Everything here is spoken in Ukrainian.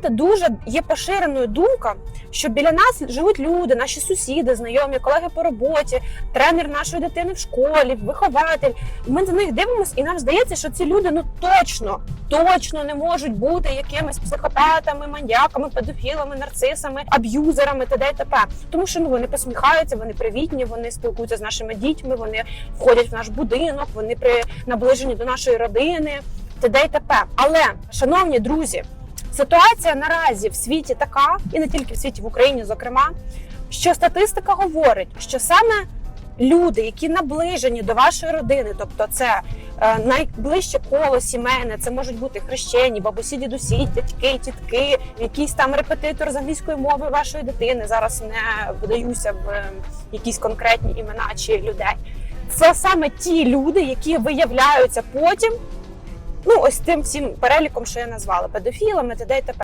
знаєте, дуже є поширеною думка, що біля нас живуть люди, наші сусіди, знайомі, колеги по роботі, тренер нашої дитини в школі, вихователь. Ми на них дивимося, і нам здається, що ці люди ну точно, точно не можуть бути якимись психопатами, маньяками, педофілами, нарцисами, аб'юзерами т.д. і т.п. Тому що ну вони посміхаються, вони привітні, вони спілкуються з нашими дітьми, вони входять в наш будинок, вони при наближенні до нашої родини, т.д. і т.п. Але, шановні друзі, ситуація наразі в світі така, і не тільки в світі, в Україні, зокрема, що статистика говорить, що саме люди, які наближені до вашої родини, тобто це е, найближче коло сімейне, це можуть бути хрещені, бабусі, дідусі, дядьки, тітки, якийсь там репетитор з англійської мови вашої дитини. Зараз не вдаюся в е, якісь конкретні імена чи людей. Це саме ті люди, які виявляються потім. Ну, ось тим всім переліком, що я назвала педофілами, т.д. і т.п.